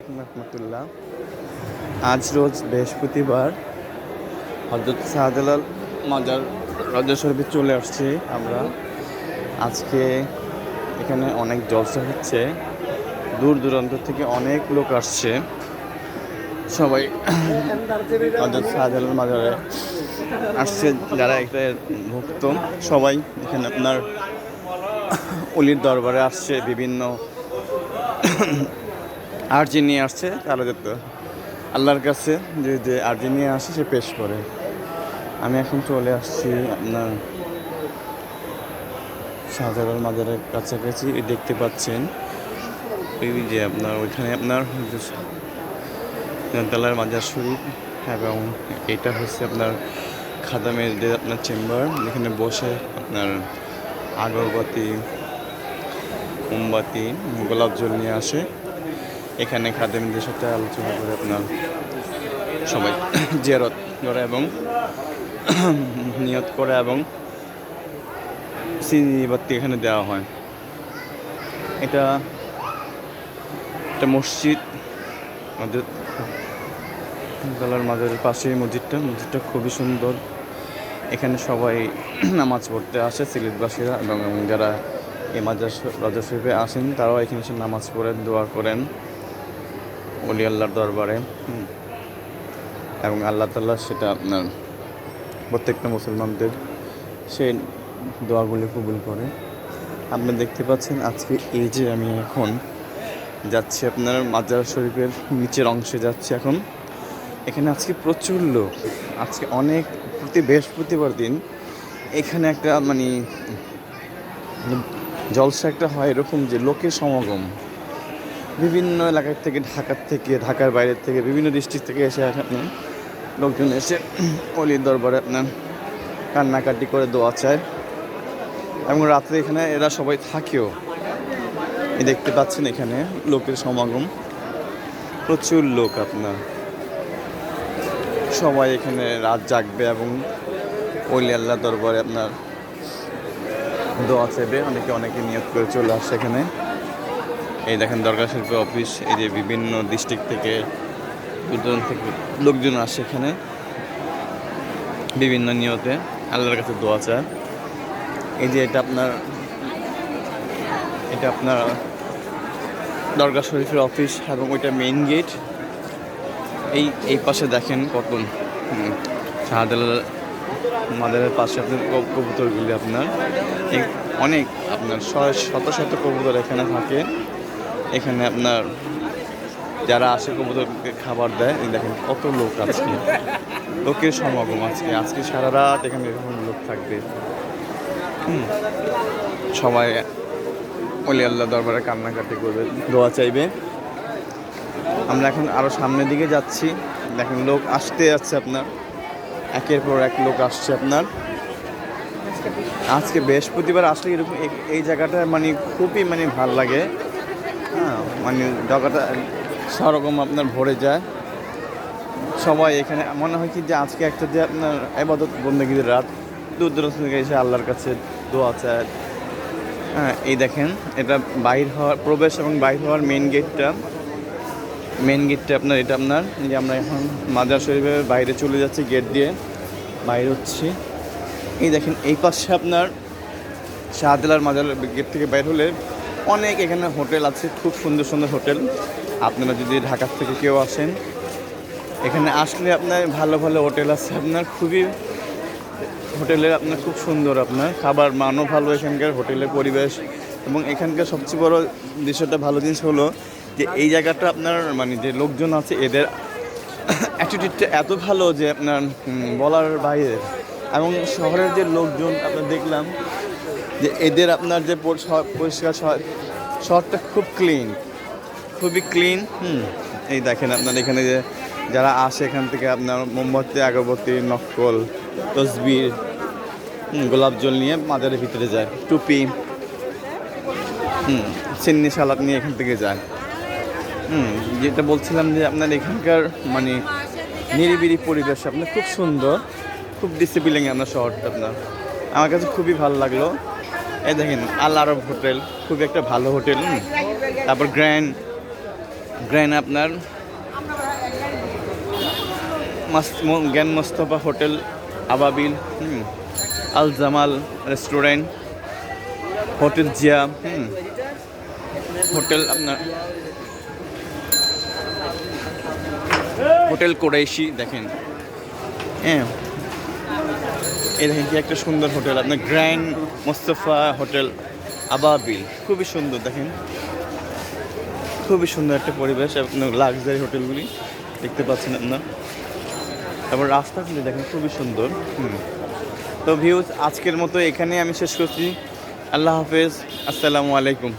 রহমতুল্লাহ। আজ রোজ বৃহস্পতিবার। হজরত শাহজালাল মাজার রাজা চলে আসছি আমরা। আজকে এখানে অনেক জলসা হচ্ছে। দূর দূরান্ত থেকে অনেক লোক আসছে। সবাই হজরত শাহজালাল মাজারে আসছে, যারা একটা ভক্ত। সবাই এখানে আপনার অলির দরবারে আসছে, বিভিন্ন আর্জি নিয়ে আসছে তাহলে যেত আল্লাহর কাছে যে যে আর্জি নিয়ে আসে, সে পেশ করে। আমি এখন চলে আসছি আপনার শাহজালাল মাজারের কাছাকাছি। দেখতে পাচ্ছেন ওই যে আপনার ওইখানে আপনার তালার মাজার শরীফ এবং এটা হচ্ছে আপনার খাদামের যে আপনার চেম্বার এখানে বসে আপনার আগরবাতি, মোমবাতি, গোলাপ জল নিয়ে আসে। এখানে খাদেমদের সাথে আলোচনা করে আপনার সবাই জিয়ারত করে এবং নিয়ত করে এবং সিনিবাতি এখানে দেওয়া হয়। এটা একটা মসজিদ। আমাদের গলার মাজারের পাশেই মসজিদটা। মসজিদটা খুবই সুন্দর। এখানে সবাই নামাজ পড়তে আসে, সিলেটবাসীরা এবং যারা এ মাজার রাজা শরীফে আসেন, তারাও এখানে এসে নামাজ পড়েন, দোয়া করেন। অলি আল্লাহর দরবারে। এবং আল্লাহ তাল্লাহ সেটা আপনার প্রত্যেকটা মুসলমানদের সেই দোয়াগুলি কবুল করে। আপনি দেখতে পাচ্ছেন আজকে এই যে আমি এখন যাচ্ছি আপনার মাজার শরীফের নিচের অংশে যাচ্ছি এখন। এখানে আজকে প্রচুর লোক। আজকে অনেক প্রতি বৃহস্পতিবার দিন এখানে একটা মানে জলসা একটা হয় এরকম যে লোকের সমাগম। বিভিন্ন এলাকার থেকে, ঢাকার থেকে, ঢাকার বাইরের থেকে, বিভিন্ন ডিস্ট্রিক্ট থেকে এসে এখানে লোকজন এসে অলির দরবারে আপনার কান্নাকাটি করে দোয়া চায়। এবং রাত্রে এখানে এরা সবাই থাকেও। দেখতে পাচ্ছেন এখানে লোকের সমাগম। প্রচুর লোক আপনার। সবাই এখানে রাত জাগবে এবং অলি আল্লাহ দরবারে আপনার দোয়া চাইবে। অনেকে অনেকে নিয়োগ করে চলে আসে এখানে। এই দেখেন দরগা শিল্প অফিস, এই যে বিভিন্ন ডিস্ট্রিক্ট থেকে দূর থেকে লোকজন আসে এখানে। বিভিন্ন নিয়তে আল্লাহর কাছে দোয়া চায়। এই যে এটা আপনার এটা আপনার দরগা শরীফের অফিস এবং ওইটা মেইন গেট এই এই পাশে দেখেন কত শাহজালাল মাদারের পাশে আপনার কবুতরগুলি আপনার। অনেক আপনার শত শত কবুতর এখানে থাকে। এখানে আপনার যারা আসে কবুতরকে খাবার দেয় দেখেন কত লোক আজকে। লোকের সমাগম আজকে। আজকে সারা রাত এখানে এরকম লোক থাকবে। সবাই অলি আল্লাহ দরবারে কান্নাকাটি করবে, দোয়া চাইবে। আমরা এখন আরও সামনের দিকে যাচ্ছি। দেখেন লোক আসতে যাচ্ছে আপনার। একের পর এক লোক আসছে আপনার। আজকে বৃহস্পতিবার আসলে এরকম এই জায়গাটা মানে খুবই মানে ভালো লাগে। হ্যাঁ মানে জায়গাটা সরকম আপনার ভরে যায়। সবাই এখানে, মনে হয় কি যে আজকে একটা যে আপনার এবাদত বন্দগীদের রাত, দূর দূরান্ত থেকে এসে আল্লাহর কাছে দোয়া চায়। হ্যাঁ এই দেখেন, এটা বাইর হওয়ার, প্রবেশ এবং বাইর হওয়ার মেন গেটটা মেন গেটটা আপনার, এটা আপনার যে আমরা এখন মাজার শরীফের বাইরে চলে যাচ্ছি গেট দিয়ে, বাইরে হচ্ছে। এই দেখেন, এই পাশে আপনার শাহজালাল মাজার গেট থেকে বাইর হলে অনেক এখানে হোটেল আছে, খুব সুন্দর সুন্দর হোটেল। আপনারা যদি ঢাকার থেকে কেউ আসেন, এখানে আসলে আপনার ভালো ভালো হোটেল আছে, আপনার খুবই হোটেলের আপনার খুব সুন্দর আপনার, খাবার মানও ভালো এখানকার, হোটেলের পরিবেশ। এবং এখানকার সবচেয়ে বড় দৃশ্যটা ভালো জিনিস হলো যে এই জায়গাটা আপনার মানে যে লোকজন আছে, এদের অ্যাটিটিউডটা এত ভালো যে আপনার বলার বাইরে। এবং শহরের যে লোকজন, আপনার দেখলাম যে এদের আপনার যে পরি- পরিষ্কার শহর- শহরটা খুব ক্লিন খুবই ক্লিন হুম। এই দেখেন আপনার এখানে যে যারা আসে এখান থেকে আপনার মোমবাতি আগরবতী নকল তসবির গোলাপ জল নিয়ে মাজারের ভিতরে যায় টুপি হুম চিন্নি সালাদ নিয়ে এখান থেকে যায়। হুম যেটা বলছিলাম যে আপনার এখানকার মানে নিরিবিলি পরিবেশ আপনার খুব সুন্দর খুব ডিসিপ্লিন আপনার শহরটা আপনার। আমার কাছে খুবই ভালো লাগল। এই দেখেন আল আরব হোটেল খুব একটা ভালো হোটেল তারপর গ্র্যান্ড গ্র্যান্ড আপনার জ্ঞান Mostafa hotel Ababil Al Jamal restaurant hotel Zia হুম, হোটেল আপনার হোটেল কোরাইশি দেখেন। হ্যাঁ। এই দেখেন কি একটা সুন্দর হোটেল, আপনার গ্র্যান্ড মোস্তফা হোটেল আবাবিল। খুবই সুন্দর, দেখেন। খুবই সুন্দর একটা পরিবেশ, আপনার লাক্সারি হোটেলগুলি দেখতে পাচ্ছেন আপনার। তারপর রাস্তাগুলি দেখেন, খুবই সুন্দর। তো ভিউজ আজকের মতো এখানে আমি শেষ করছি। আল্লাহ হাফেজ, আসসালামু আলাইকুম।